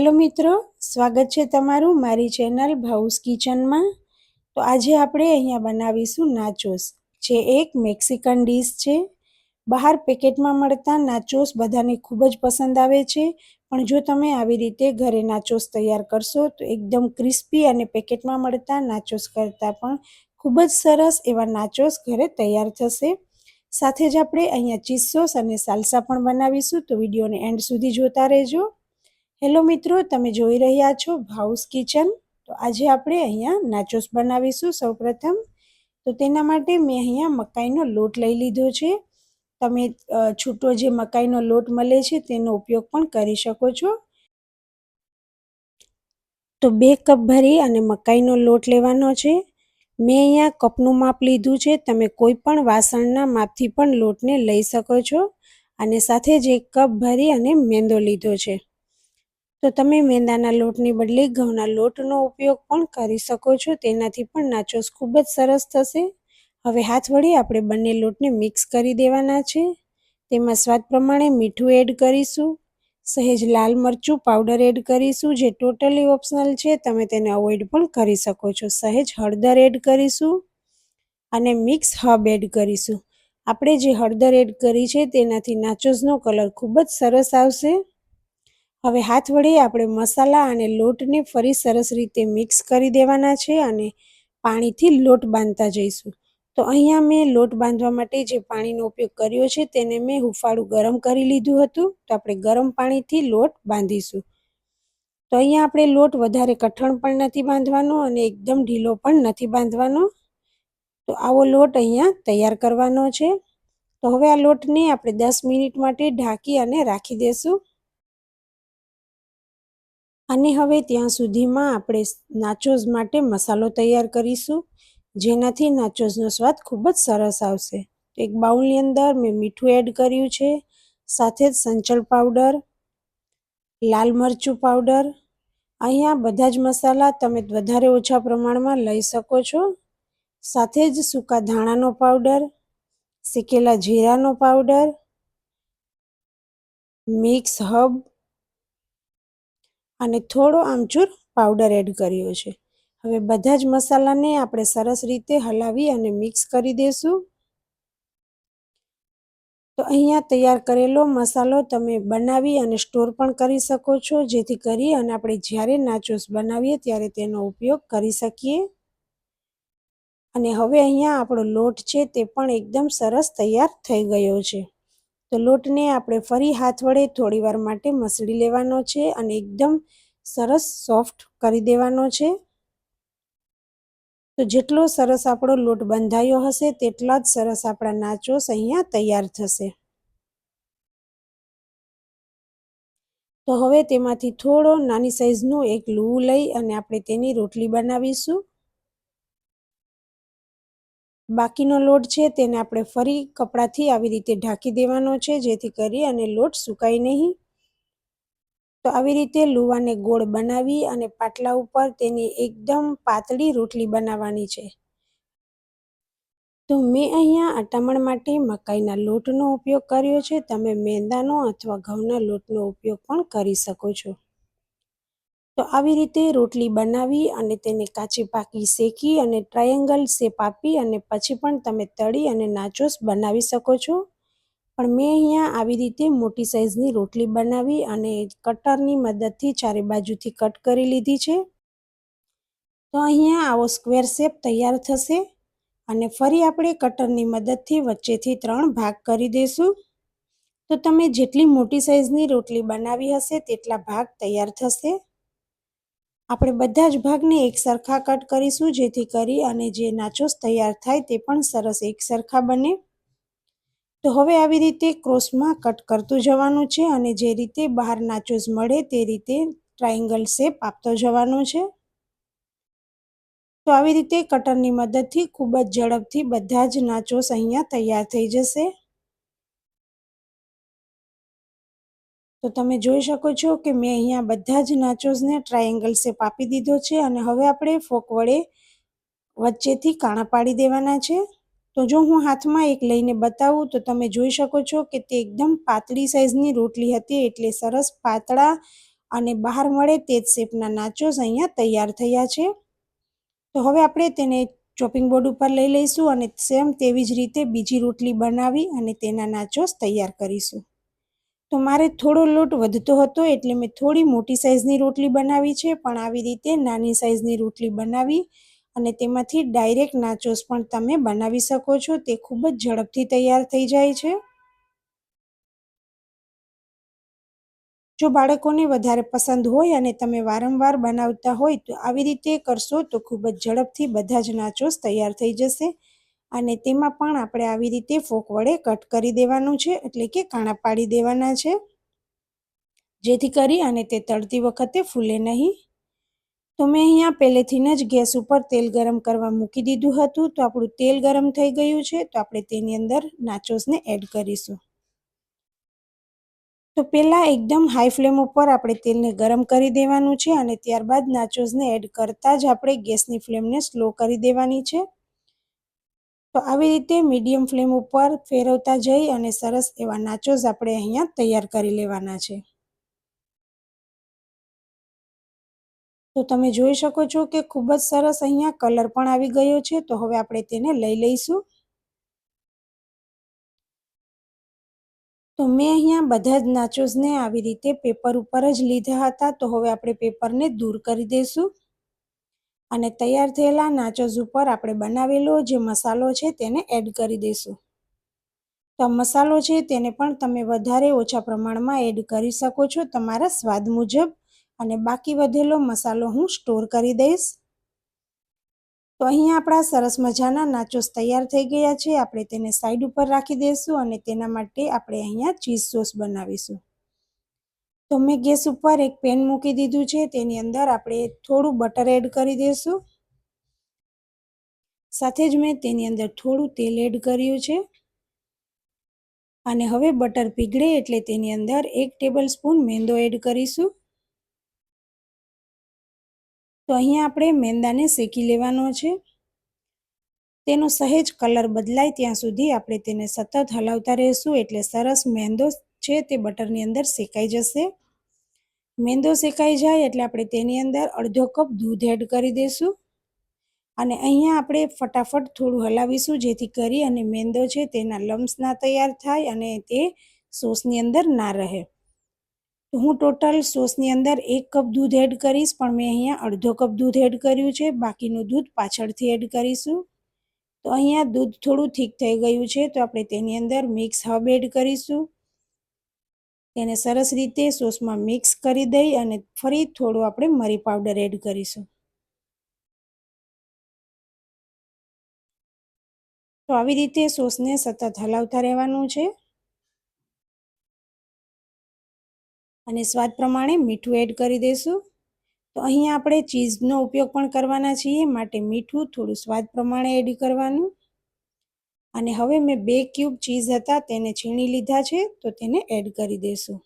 Hello મિત્રો, સ્વાગત છે તમારું મારી ચેનલ ભાઉસ કિચનમાં. તો આજે આપણે અહીંયા બનાવીશું નાચોસ. જે એક મેક્સિકન ડીશ છે. બહાર પેકેટમાં મળતા નાચોસ બધાને ખૂબ જ પસંદ આવે છે. પણ જો તમે આવી રીતે ઘરે નાચોસ તૈયાર કરશો, તો એકદમ ક્રિસ્પી અને પેકેટમાં મળતા નાચોસ કરતાં પણ ખૂબ જ સરસ એવા નાચોસ ઘરે તૈયાર થશે. સાથે જ આપણે અહીંયા ચીઝ સોસ અને સાલસા પણ બનાવીશું. તો વિડીયોને એન્ડ સુધી જોતા રહેજો. હેલો મિત્રો, તમે જોઈ રહ્યા છો ભાઉસ કિચન. તો આજે આપણે અહીંયા નાચોસ બનાવીશું સૌપ્રથમ. તો તેના માટે મેં અહીંયા મકાઈનો લોટ લઈ લીધો છે. તમે છૂટો જે મકાઈનો લોટ મળે છે તેનો ઉપયોગ પણ કરી શકો છો. તો બે કપ ભરી અને મકાઈનો લોટ લેવાનો છે. મેં અહીંયા કપનું માપ લીધું છે. તમે કોઈ પણ વાસણના માપથી પણ લોટને લઈ શકો છો. અને સાથે જ એક કપ ભરી અને મેંદો લીધો છે. તો તમે મેંદાના લોટની બદલે ઘઉંના લોટનો ઉપયોગ પણ કરી શકો છો. તેનાથી પણ નાચોસ ખૂબ જ સરસ થશે. હવે હાથ વડે આપણે બંને લોટને મિક્સ કરી દેવાના છે. તેમાં સ્વાદ પ્રમાણે મીઠું એડ કરીશું. સહેજ લાલ મરચું પાવડર એડ કરીશું, જે ટોટલી ઓપ્શનલ છે. તમે તેને અવોઇડ પણ કરી શકો છો. સહેજ હળદર એડ કરીશું અને મિક્સ હબ એડ કરીશું. આપણે જે હળદર એડ કરી છે, તેનાથી નાચોસનો કલર ખૂબ જ સરસ આવશે. હવે હાથ વડે આપણે મસાલા અને લોટને ફરી સરસ રીતે મિક્સ કરી દેવાના છે અને પાણીથી લોટ બાંધતા જઈશું. તો અહીંયા મેં લોટ બાંધવા માટે જે પાણીનો ઉપયોગ કર્યો છે તેને મેં હુફાળું ગરમ કરી લીધું હતું. તો આપણે ગરમ પાણીથી લોટ બાંધીશું. તો અહીંયા આપણે લોટ વધારે કઠણ પણ નથી બાંધવાનો અને એકદમ ઢીલો પણ નથી બાંધવાનો. તો આવો લોટ અહીંયા તૈયાર કરવાનો છે. તો હવે આ લોટને આપણે દસ મિનિટ માટે ઢાંકી અને રાખી દઈશું અને હવે ત્યાં સુધીમાં આપણે નાચોઝ માટે મસાલો તૈયાર કરીશું, જેનાથી નાચોઝનો સ્વાદ ખૂબ જ સરસ આવશે. એક બાઉલની અંદર મેં મીઠું એડ કર્યું છે, સાથે જ સંચળ પાવડર, લાલ મરચું પાવડર. અહીંયા બધા જ મસાલા તમે વધારે ઓછા પ્રમાણમાં લઈ શકો છો. સાથે જ સૂકા ધાણાનો પાવડર, શેકેલા જીરાનો પાવડર, મિક્સ હબ અને થોડો આમચૂર પાવડર એડ કર્યો છે. હવે બધા જ મસાલાને આપણે સરસ રીતે હલાવી અને મિક્સ કરી દઈશું તો અહીંયા તૈયાર કરેલો મસાલો તમે બનાવી અને સ્ટોર પણ કરી શકો છો. જેથી કરી અને આપણે જ્યારે નાચોસ બનાવીએ ત્યારે તેનો ઉપયોગ કરી શકીએ. અને હવે અહીંયા આપણો લોટ છે તે પણ એકદમ સરસ તૈયાર થઈ ગયો છે. તો લોટને આપણે ફરી હાથ વડે થોડી વાર માટે મસળી લેવાનો છે અને એકદમ સરસ સોફ્ટ કરી દેવાનો છે. તો જેટલો સરસ આપણો લોટ બંધાયો હશે તેટલા જ સરસ આપણા નાચોસ અહીંયા તૈયાર થશે. તો હવે તેમાંથી થોડો નાની સાઈઝનું એક લૂવું લઈ અને આપણે તેની રોટલી બનાવીશું. બાકીનો લોટ છે તેને આપણે ફરી કપડાથી આવી રીતે ઢાંકી દેવાનો છે, જેથી કરી અને લોટ સુકાય નહીં. તો આવી રીતે લુવાને ગોળ બનાવી અને પાટલા ઉપર તેની એકદમ પાતળી રોટલી બનાવવાની છે. તો મેં અહીંયા અટામણ માટે મકાઈના લોટનો ઉપયોગ કર્યો છે. તમે મેંદાનો અથવા ઘઉંના લોટનો ઉપયોગ પણ કરી શકો છો. તો આવી રીતે રોટલી બનાવી અને તેને કાચી પાકી શેકી અને ટ્રાયેંગલ શેપ આપી અને પછી પણ તમે તળી અને નાચોસ બનાવી શકો છો. પણ મેં અહીંયા આવી રીતે મોટી સાઇઝની રોટલી બનાવી અને કટરની મદદથી ચારે બાજુથી કટ કરી લીધી છે. તો અહીંયા આવો સ્ક્વેર શેપ તૈયાર થશે અને ફરી આપણે કટરની મદદથી વચ્ચેથી ત્રણ ભાગ કરી દઈશું. તો તમે જેટલી મોટી સાઇઝની રોટલી બનાવી હશે, તેટલા ભાગ તૈયાર થશે. આપણે બધા જ ભાગને એક સરખા કટ કરીશું, જેથી કરી અને જે નાચોસ તૈયાર થાય તે પણ સરસ એક સરખા બને. તો હવે આવી રીતે ક્રોસમાં કટ કરતું જવાનું છે અને જે રીતે બહાર નાચોસ મળે તે રીતે ટ્રાયંગલ શેપ આપતો જવાનો છે. તો આવી રીતે કટરની મદદથી ખૂબ જ ઝડપથી બધા જ નાચોસ અહીંયા તૈયાર થઈ જશે. તો તમે જોઈ શકો છો કે મેં અહીંયા બધા જ નાચોસને ટ્રાયેંગલ શેપ આપી દીધો છે અને હવે આપણે ફોક વડે વચ્ચેથી કાણા પાડી દેવાના છે. તો જો હું હાથમાં એક લઈને બતાવું તો તમે જોઈ શકો છો કે તે એકદમ પાતળી સાઇઝની રોટલી હતી એટલે સરસ પાતળા અને બહાર મળે તે જ શેપના નાચોસ અહીંયા તૈયાર થયા છે. તો હવે આપણે તેને ચોપિંગ બોર્ડ ઉપર લઈ લઈશું અને સેમ તેવી જ રીતે બીજી રોટલી બનાવી અને તેના નાચોસ તૈયાર કરીશું. તો મારે થોડો લોટ વધતો હતો એટલે મેં થોડી મોટી સાઇઝની રોટલી બનાવી છે, પણ આવી રીતે નાની સાઇઝની રોટલી બનાવી અને તેમાંથી ડાયરેક્ટ નાચોસ પણ તમે બનાવી શકો છો. તે ખૂબ જ ઝડપથી તૈયાર થઈ જાય છે. જો બાળકોને વધારે પસંદ હોય અને તમે વારંવાર બનાવતા હોય તો આવી રીતે કરશો તો ખૂબ જ ઝડપથી બધા જ નાચોસ તૈયાર થઈ જશે. અને તેમાં પણ આપણે આવી રીતે ફોક વડે કટ કરી દેવાનું છે, એટલે કે કાણા પાડી દેવાના છે. જેથી કરી અને તે તળતી વખતે ફૂલે નહીં. તો મેં અહીંયા પહેલેથી જ ગેસ ઉપર તેલ ગરમ કરવા મૂકી દીધું હતું. તો આપણું તેલ ગરમ થઈ ગયું છે, તો આપણે તેની અંદર નાચોસને એડ કરીશું. તો પહેલાં એકદમ હાઈ ફ્લેમ ઉપર આપણે તેલને ગરમ કરી દેવાનું છે અને ત્યારબાદ નાચોસને એડ કરતાં જ આપણે ગેસની ફ્લેમને સ્લો કરી દેવાની છે. તો આવી રીતે મીડિયમ ફ્લેમ ઉપર ફેરવતા જઈ અને સરસ એવા નાચોસ આપણે અહીંયા તૈયાર કરી લેવાના છે. તો તમે જોઈ શકો છો કે ખૂબ જ સરસ અહીંયા કલર પણ આવી ગયો છે, તો હવે આપણે તેને લઈ લઈશું. તો મેં અહીંયા બધા જ નાચોસને આવી રીતે પેપર ઉપર જ લીધા હતા, તો હવે આપણે પેપરને દૂર કરી દઈશું. અને તૈયાર થયેલા નાચોસ ઉપર આપણે બનાવેલો જે મસાલો છે તેને એડ કરી દઈશું. તો મસાલો છે તેને પણ તમે વધારે ઓછા પ્રમાણમાં એડ કરી શકો છો તમારા સ્વાદ મુજબ. અને બાકી વધેલો મસાલો હું સ્ટોર કરી દઈશ. તો અહીંયા આપણા સરસ મજાના નાચોસ તૈયાર થઈ ગયા છે. આપણે તેને સાઈડ ઉપર રાખી દઈશું અને તેના માટે આપણે અહીંયા ચીઝ સોસ બનાવીશું. તો મેં ગેસ ઉપર એક પેન મૂકી દીધું છે. તેની અંદર આપણે થોડું બટર એડ કરી દઈશું સાથે જ મેં તેની અંદર થોડું તેલ એડ કર્યું છે. અને હવે બટર પીગળે એટલે તેની અંદર એક ટેબલ સ્પૂન મેંદો એડ કરીશું. તો અહીંયા આપણે મેંદાને શેકી લેવાનો છે. તેનો સહેજ કલર બદલાય ત્યાં સુધી આપણે તેને સતત હલાવતા રહીશું એટલે સરસ મેંદો છે તે બટરની અંદર શેકાઈ જશે. મેંદો શેકાઈ જાય એટલે આપણે તેની અંદર અડધો કપ દૂધ એડ કરી દઈશું. અને અહીંયા આપણે ફટાફટ થોડું હલાવીશું જેથી કરી અને મેંદો છે તેના લમ્સ ના તૈયાર થાય અને તે સોસની અંદર ના રહે. તો હું ટોટલ સોસની અંદર એક કપ દૂધ એડ કરીશ, પણ મેં અહીંયા અડધો કપ દૂધ એડ કર્યું છે. બાકીનું દૂધ પાછળથી એડ કરીશું. તો અહીંયા દૂધ થોડું ઠીક થઈ ગયું છે, તો આપણે તેની અંદર મિક્સ હબ એડ કરીશું. તેને સરસ રીતે સોસમાં મિક્સ કરી દઈ અને ફરી થોડું આપણે મરી પાવડર એડ કરીશું. તો આવી રીતે સોસને સતત હલાવતા રહેવાનું છે. અને સ્વાદ પ્રમાણે મીઠું એડ કરી દઈશું. તો અહીંયા આપણે ચીઝનો ઉપયોગ પણ કરવાના છીએ, માટે મીઠું થોડું સ્વાદ પ્રમાણે એડ કરવાનું. અને હવે મેં બે ક્યુબ ચીઝ હતા, તેને છીણી લીધા છે, તો તેને એડ કરી દેશું.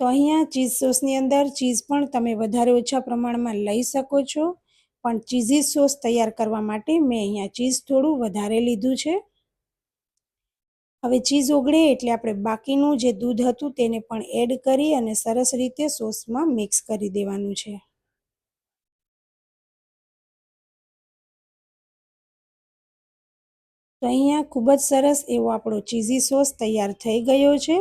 તો અહીંયા ચીઝ સોસની અંદર ચીઝ પણ તમે વધારે ઓછા પ્રમાણમાં લઈ શકો છો, પણ ચીઝી સોસ તૈયાર કરવા માટે મેં અહીંયા ચીઝ થોડું વધારે લીધું છે. હવે ચીઝ ઓગળે એટલે આપણે બાકીનું જે દૂધ હતું તેને પણ એડ કરી અને સરસ રીતે સોસમાં મિક્સ કરી દેવાનું છે. તો અહીંયા ખૂબ જ સરસ એવો આપણો ચીઝી સોસ તૈયાર થઈ ગયો છે.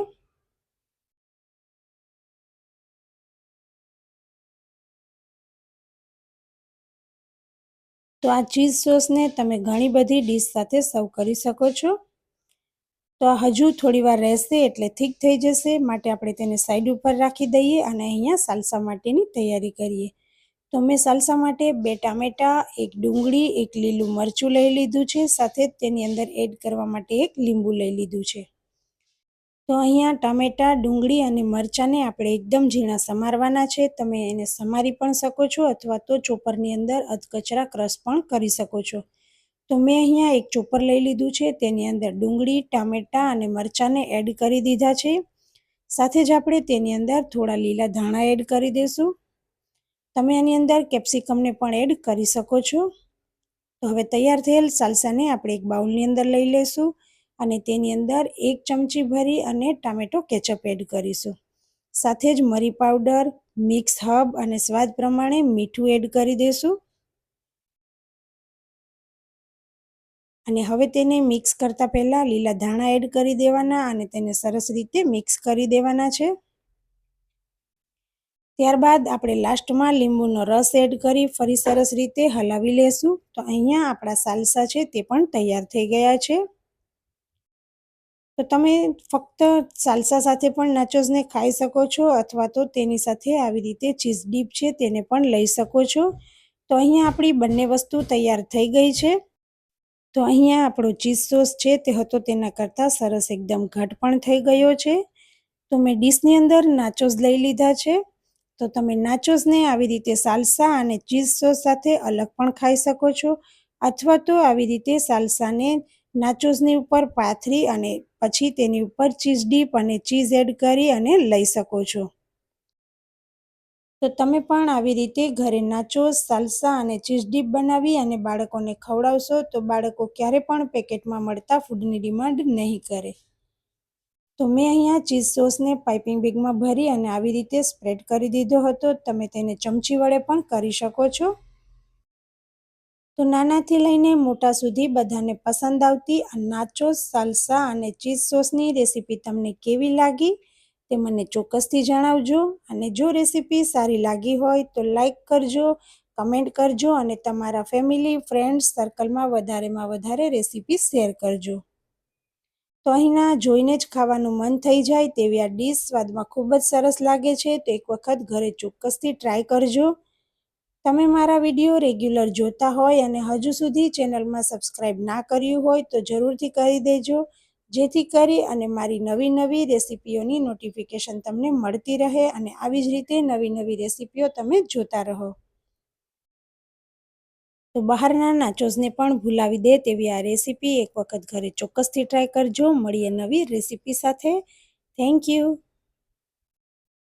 તો આ ચીઝ સોસને તમે ઘણી બધી ડીશ સાથે સર્વ કરી શકો છો. તો હજુ થોડી વાર રહેશે એટલે ઠીક થઈ જશે. માટે આપણે તેને સાઈડ ઉપર રાખી દઈએ અને અહીંયા સાલસા માટેની તૈયારી કરીએ. તો મેં સાલસા માટે બે ટામેટાં, એક ડુંગળી, એક લીલું મરચું લઈ લીધું છે. સાથે તેની અંદર એડ કરવા માટે એક લીંબુ લઈ લીધું છે. તો અહીંયા ટામેટાં, ડુંગળી અને મરચાંને આપણે એકદમ ઝીણા સમારવાના છે. તમે એને સમારી પણ શકો છો અથવા તો ચોપરની અંદર અધકચરા ક્રશ પણ કરી શકો છો. તો મેં અહીંયા એક ચોપર લઈ લીધું છે. તેની અંદર ડુંગળી, ટામેટાં અને મરચાંને એડ કરી દીધા છે. સાથે જ આપણે તેની અંદર થોડા લીલા ધાણા એડ કરી દઈશું તમે આની અંદર કેપ્સિકમને પણ એડ કરી શકો છો. તો હવે તૈયાર થયેલ સાલસાને આપણે એક બાઉલની અંદર લઈ લઈશું અને તેની અંદર એક ચમચી ભરી અને ટામેટો કેચઅપ એડ કરીશું. સાથે જ મરી પાવડર, મિક્સ હબ અને સ્વાદ પ્રમાણે મીઠું એડ કરી દઈશું અને હવે તેને મિક્સ કરતા પહેલા લીલા ધાણા એડ કરી દેવાના અને તેને સરસ રીતે મિક્સ કરી દેવાના છે. ત્યારબાદ આપણે લાસ્ટમાં લીંબુનો રસ એડ કરી ફરી સરસ રીતે હલાવી લેશું. તો અહીંયા આપણા સાલસા છે તે પણ તૈયાર થઈ ગયા છે. તો તમે ફક્ત સાલસા સાથે પણ નાચોસને ખાઈ શકો છો અથવા તો તેની સાથે આવી રીતે ચીઝ ડીપ છે તેને પણ લઈ શકો છો. તો અહીંયા આપણી બંને વસ્તુ તૈયાર થઈ ગઈ છે. તો અહીંયા આપણો ચીઝ સોસ છે તે હતો તેના કરતાં સરસ એકદમ ઘટ પણ થઈ ગયો છે. તો મેં ડીશની અંદર નાચોસ લઈ લીધા છે. તો તમે નાચોસને આવી રીતે સાલસા અને ચીઝ સોસ સાથે અલગ પણ ખાઈ શકો છો, અથવા તો આવી રીતે સાલસાને નાચોસની ઉપર પાથરી અને પછી તેની ઉપર ચીઝ ડીપ અને ચીઝ એડ કરી અને લઈ શકો છો. તો તમે પણ આવી રીતે ઘરે નાચોસ સાલસા અને ચીઝ ડીપ બનાવી અને બાળકોને ખવડાવશો તો બાળકો ક્યારે પણ પેકેટમાં મળતા ફૂડની ડિમાન્ડ નહીં કરે. તો મેં અહીંયા ચીઝ સોસને પાઇપિંગ બેગમાં ભરી અને આવી રીતે સ્પ્રેડ કરી દીધો હતો. તમે તેને ચમચી વડે પણ કરી શકો છો. તો નાનાથી લઈને મોટા સુધી બધાને પસંદ આવતી આ નાચોસ સાલસા અને ચીઝ સોસની રેસીપી તમને કેવી લાગી તે મને ચોક્કસથી જણાવજો. અને જો રેસીપી સારી લાગી હોય તો લાઈક કરજો, કમેન્ટ કરજો અને તમારા ફેમિલી, ફ્રેન્ડ્સ, સર્કલમાં વધારેમાં વધારે રેસીપી શેર કરજો. તો અહીંના જોઈને જ ખાવાનું મન થઈ જાય તેવી આ ડીશ સ્વાદમાં ખૂબ જ સરસ લાગે છે. તો એક વખત ઘરે ચોક્કસથી ટ્રાય કરજો. તમે મારા વીડિયો રેગ્યુલર જોતા હોય અને હજુ સુધી ચેનલમાં સબસ્ક્રાઈબ ના કર્યું હોય તો જરૂરથી કરી દેજો. જેથી કરી અને મારી નવી નવી રેસીપીઓની નોટિફિકેશન તમને મળતી રહે અને આવી જ રીતે નવી નવી રેસીપીઓ તમે જોતા રહો. તો બહારના નાચોસને પણ ભૂલાવી દે તેવી આ રેસીપી એક વખત ઘરે ચોક્કસથી ટ્રાય કરજો. મળીએ નવી રેસીપી સાથે. Thank you